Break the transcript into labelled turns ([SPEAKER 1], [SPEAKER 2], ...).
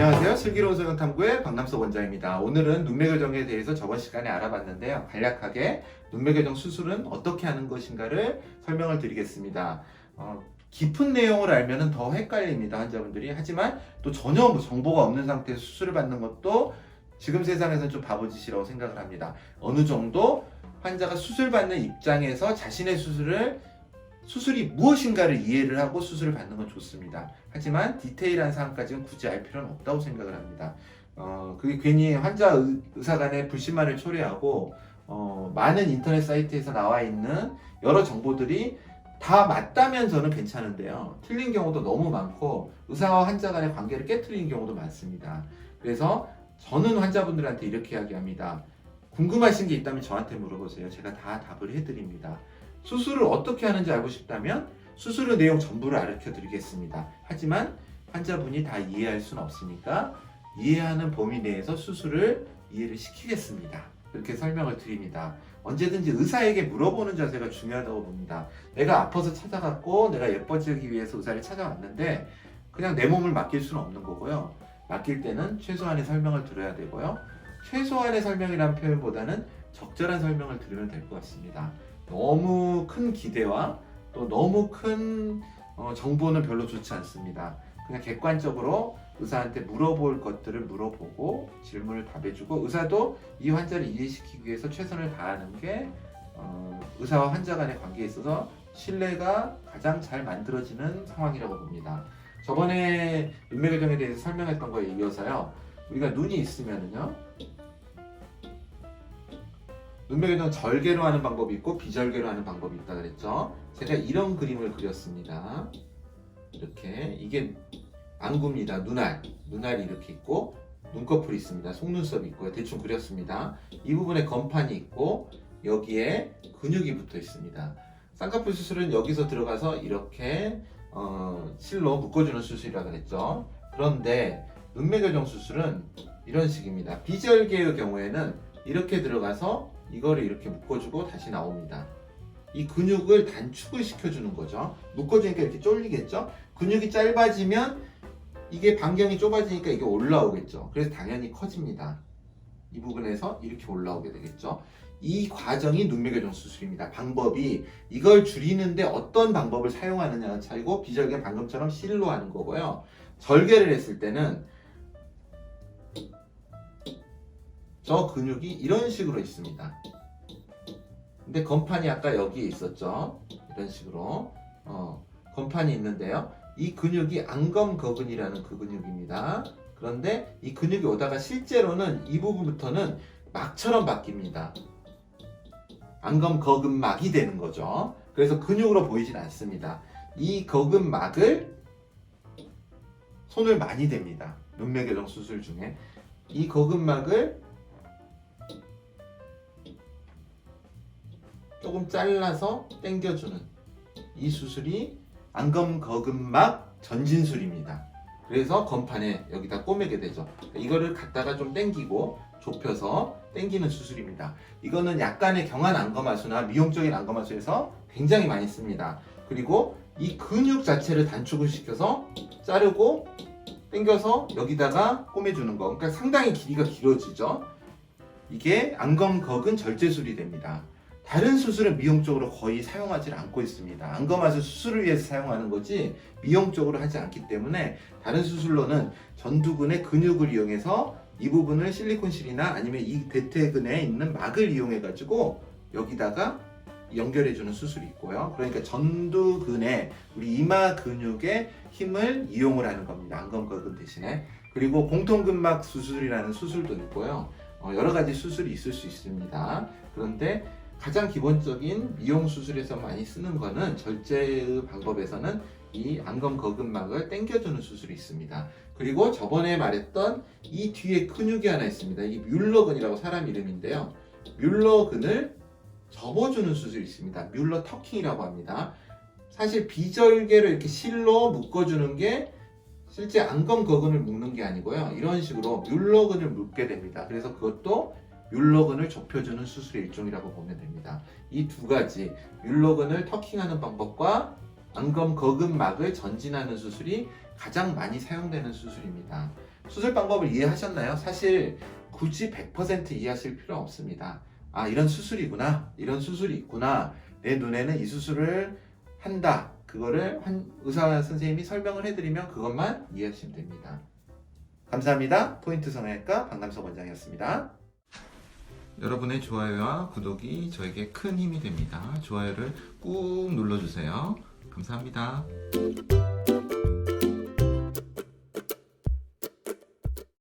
[SPEAKER 1] 안녕하세요. 슬기로운 성형탐구의 박남석 원장입니다. 오늘은 눈매교정에 대해서 저번 시간에 알아봤는데요. 간략하게 눈매교정 수술은 어떻게 하는 것인가를 설명을 드리겠습니다. 어, 깊은 내용을 알면 더 헷갈립니다. 환자분들이. 하지만 또 전혀 뭐 정보가 없는 상태에서 수술을 받는 것도 지금 세상에서는 좀 바보짓이라고 생각을 합니다. 어느 정도 환자가 수술받는 입장에서 자신의 수술을 수술이 무엇인가를 이해를 하고 수술을 받는 건 좋습니다. 하지만 디테일한 사항까지는 굳이 알 필요는 없다고 생각을 합니다. 어, 그게 괜히 환자 의, 의사 간의 불신만을 초래하고 어, 많은 인터넷 사이트에서 나와 있는 여러 정보들이 다 맞다면 저는 괜찮은데요. 틀린 경우도 너무 많고 의사와 환자 간의 관계를 깨뜨리는 경우도 많습니다. 그래서 저는 환자분들한테 이렇게 이야기합니다. 궁금하신 게 있다면 저한테 물어보세요. 제가 다 답을 해드립니다. 수술을 어떻게 하는지 알고 싶다면 수술의 내용 전부를 알려 드리겠습니다. 하지만 환자분이 다 이해할 수는 없으니까 이해하는 범위 내에서 수술을 이해를 시키겠습니다. 이렇게 설명을 드립니다. 언제든지 의사에게 물어보는 자세가 중요하다고 봅니다. 내가 아파서 찾아갔고 내가 예뻐지기 위해서 의사를 찾아왔는데 그냥 내 몸을 맡길 수는 없는 거고요. 맡길 때는 최소한의 설명을 들어야 되고요. 최소한의 설명이라는 표현보다는 적절한 설명을 들으면 될 것 같습니다. 너무 큰 기대와 또 너무 큰 어, 정보는 별로 좋지 않습니다. 그냥 객관적으로 의사한테 물어볼 것들을 물어보고 질문을 답해주고 의사도 이 환자를 이해시키기 위해서 최선을 다하는 게 어, 의사와 환자 간의 관계에 있어서 신뢰가 가장 잘 만들어지는 상황이라고 봅니다. 저번에 눈매교정에 대해서 설명했던 거에 이어서요. 우리가 눈이 있으면은요. 눈매교정 절개로 하는 방법이 있고 비절개로 하는 방법이 있다 그랬죠. 제가 이런 그림을 그렸습니다. 이렇게 이게 안구입니다. 눈알, 눈알이 이렇게 있고 눈꺼풀이 있습니다. 속눈썹이 있고요. 대충 그렸습니다. 이 부분에 건판이 있고 여기에 근육이 붙어 있습니다. 쌍꺼풀 수술은 여기서 들어가서 이렇게 어, 실로 묶어주는 수술이라 그랬죠. 그런데 눈매교정 수술은 이런 식입니다. 비절개의 경우에는 이렇게 들어가서 이거를 이렇게 묶어주고 다시 나옵니다. 이 근육을 단축을 시켜주는 거죠. 묶어주니까 이렇게 쫄리겠죠? 근육이 짧아지면 이게 반경이 좁아지니까 이게 올라오겠죠. 그래서 당연히 커집니다. 이 부분에서 이렇게 올라오게 되겠죠. 이 과정이 눈매교정 수술입니다. 방법이 이걸 줄이는데 어떤 방법을 사용하느냐가 차이고 비절개는 방금처럼 실로 하는 거고요. 절개를 했을 때는 저 근육이 이런 식으로 있습니다. 근데 건판이 아까 여기에 있었죠. 이런 식으로 어, 건판이 있는데요. 이 근육이 안검거근이라는 그 근육입니다. 그런데 이 근육이 오다가 실제로는 이 부분부터는 막처럼 바뀝니다. 안검거근막이 되는 거죠. 그래서 근육으로 보이진 않습니다. 이 거근막을 손을 많이 댑니다. 눈매교정 수술 중에 이 거근막을 조금 잘라서 당겨주는 이 수술이 안검거근막 전진술입니다. 그래서 건판에 여기다 꼬매게 되죠. 이거를 갖다가 좀 당기고 좁혀서 당기는 수술입니다. 이거는 약간의 경한 안검하수나 미용적인 안검하수에서 굉장히 많이 씁니다. 그리고 이 근육 자체를 단축을 시켜서 자르고 당겨서 여기다가 꼬매주는 거. 그러니까 상당히 길이가 길어지죠. 이게 안검 거근 절제술이 됩니다. 다른 수술은 미용적으로 거의 사용하지 않고 있습니다. 안검하수 수술을 위해서 사용하는 거지 미용적으로 하지 않기 때문에 다른 수술로는 전두근의 근육을 이용해서 이 부분을 실리콘실이나 아니면 이 대퇴근에 있는 막을 이용해 가지고 여기다가 연결해 주는 수술이 있고요. 그러니까 전두근에 우리 이마 근육의 힘을 이용을 하는 겁니다. 안검거근 대신에 그리고 공통근막 수술이라는 수술도 있고요. 어, 여러 가지 수술이 있을 수 있습니다. 그런데 가장 기본적인 미용 수술에서 많이 쓰는 거는 절제의 방법에서는 이 안검 거근막을 당겨주는 수술이 있습니다. 그리고 저번에 말했던 이 뒤에 근육이 하나 있습니다. 이 뮬러근이라고 사람 이름인데요. 뮬러근을 접어주는 수술이 있습니다. 뮬러 터킹이라고 합니다. 사실 비절개를 이렇게 실로 묶어주는 게 실제 안검 거근을 묶는 게 아니고요. 이런 식으로 뮬러근을 묶게 됩니다. 그래서 그것도 뮬러근을 좁혀주는 수술의 일종이라고 보면 됩니다. 이 두 가지 뮬러근을 터킹하는 방법과 안검 거근막을 전진하는 수술이 가장 많이 사용되는 수술입니다. 수술 방법을 이해하셨나요? 사실 굳이 100% 이해하실 필요 없습니다. 아, 이런 수술이구나. 이런 수술이 있구나. 내 눈에는 이 수술을 한다. 그거를 한 의사 선생님이 설명을 해드리면 그것만 이해하시면 됩니다. 감사합니다. 포인트 성형외과 박남석 원장이었습니다. 여러분의 좋아요와 구독이 저에게 큰 힘이 됩니다. 좋아요를 꾹 눌러주세요. 감사합니다.